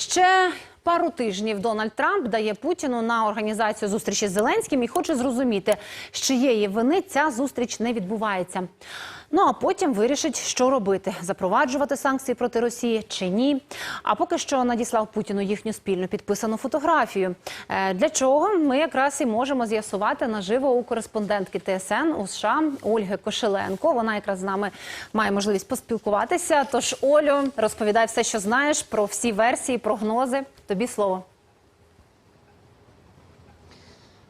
Ще пару тижнів Дональд Трамп дає Путіну на організацію зустрічі з Зеленським і хоче зрозуміти, з чиєї вини ця зустріч не відбувається. Ну а потім вирішить, що робити: запроваджувати санкції проти Росії чи ні. А поки що надіслав Путіну їхню спільну підписану фотографію. Е, Для чого ми якраз і можемо з'ясувати наживо у кореспондентки ТСН у США Ольги Кошеленко. Вона якраз з нами має можливість поспілкуватися. Тож, Олю, розповідай все, що знаєш про всі версії, прогнози. Тобі слово.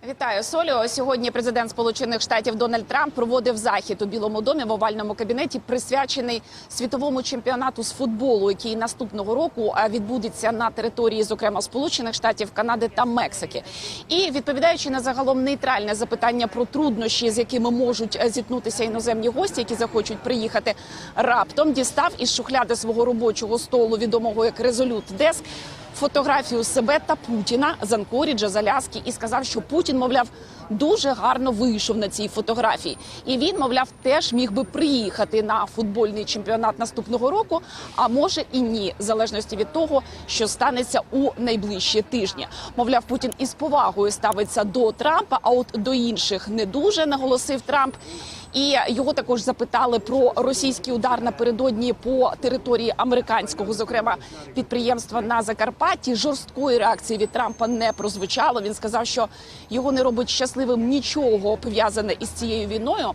Вітаю Солю. Сьогодні президент Сполучених Штатів Дональд Трамп проводив захід у Білому домі в овальному кабінеті, присвячений світовому чемпіонату з футболу, який наступного року е, відбудеться на території, зокрема Сполучених Штатів, Канади та Мексики. І відповідаючи на загалом нейтральне запитання про труднощі, з якими можуть е, зіткнутися іноземні гості, які захочуть приїхати раптом, дістав із шухляди свого робочого столу, відомого як Резолют Деск, фотографію себе та Путіна з Анкоріджа, з Аляски, і сказав, що Путін, мовляв, дуже гарно вийшов на цій фотографії. І він, мовляв, теж міг би приїхати на футбольний чемпіонат наступного року, а може і ні, в залежності від того, що станеться у найближчі тижні. Мовляв, Путін із повагою ставиться до Трампа, а от до інших не дуже наголосив Трамп. І його також запитали про російський удар напередодні по території американського, зокрема підприємства на Закарпатті. Жорсткої реакції від Трампа не прозвучало. Він сказав, що його не робить щасливим нічого пов'язане із цією війною.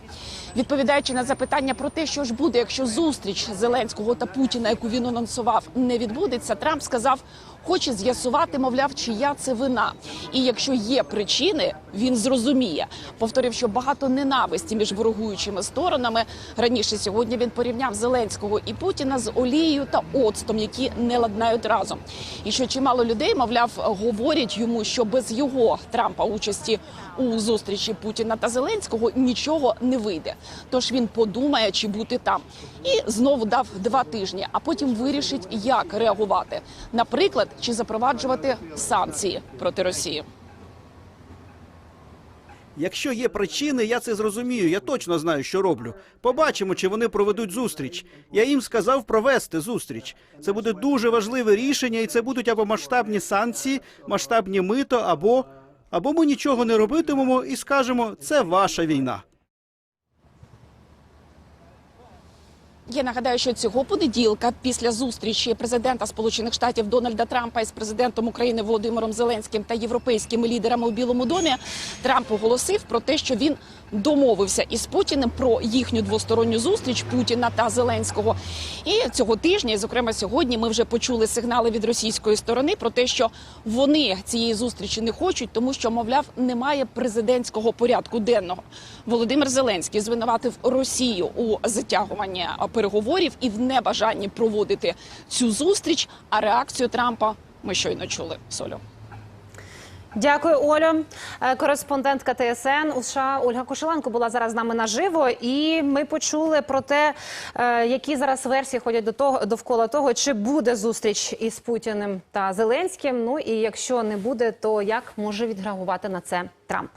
Відповідаючи на запитання про те, що ж буде, якщо зустріч Зеленського та Путіна, яку він анонсував, не відбудеться, Трамп сказав, хоче з'ясувати, мовляв, чия це вина. І якщо є причини, він зрозуміє. Повторив, що багато ненависті між ворогуючими сторонами. Раніше сьогодні він порівняв Зеленського і Путіна з олією та оцтом, які не ладнають разом. І що чимало людей, мовляв, говорять йому, що без його Трампа участі у зустрічі Путіна та Зеленського нічого не вийде. Тож він подумає, чи бути там, і знову дав два тижні, а потім вирішить, як реагувати. Наприклад, чи запроваджувати санкції проти Росії. Якщо є причини, я це зрозумію. Я точно знаю, що роблю. Побачимо, чи вони проведуть зустріч. Я їм сказав провести зустріч. Це буде дуже важливе рішення, і це будуть або масштабні санкції, масштабні мито, або або ми нічого не робитимемо і скажемо, це ваша війна. Я нагадаю, що цього понеділка, після зустрічі президента Сполучених Штатів Дональда Трампа із президентом України Володимиром Зеленським та європейськими лідерами у Білому домі, Трамп оголосив про те, що він домовився із Путіним про їхню двосторонню зустріч Путіна та Зеленського. І цього тижня, і, зокрема сьогодні, ми вже почули сигнали від російської сторони про те, що вони цієї зустрічі не хочуть, тому що, мовляв, немає президентського порядку денного. Володимир Зеленський звинуватив Росію у затягуванні переговорів і в небажанні проводити цю зустріч. А реакцію Трампа ми щойно чули солю. Дякую, Олю. Е, Кореспондентка ТСН у США Ольга Кошеленко була зараз з нами наживо, і ми почули про те, е, які зараз версії ходять до того довкола того, чи буде зустріч із Путіним та Зеленським. Ну і якщо не буде, то як може відреагувати на це Трамп?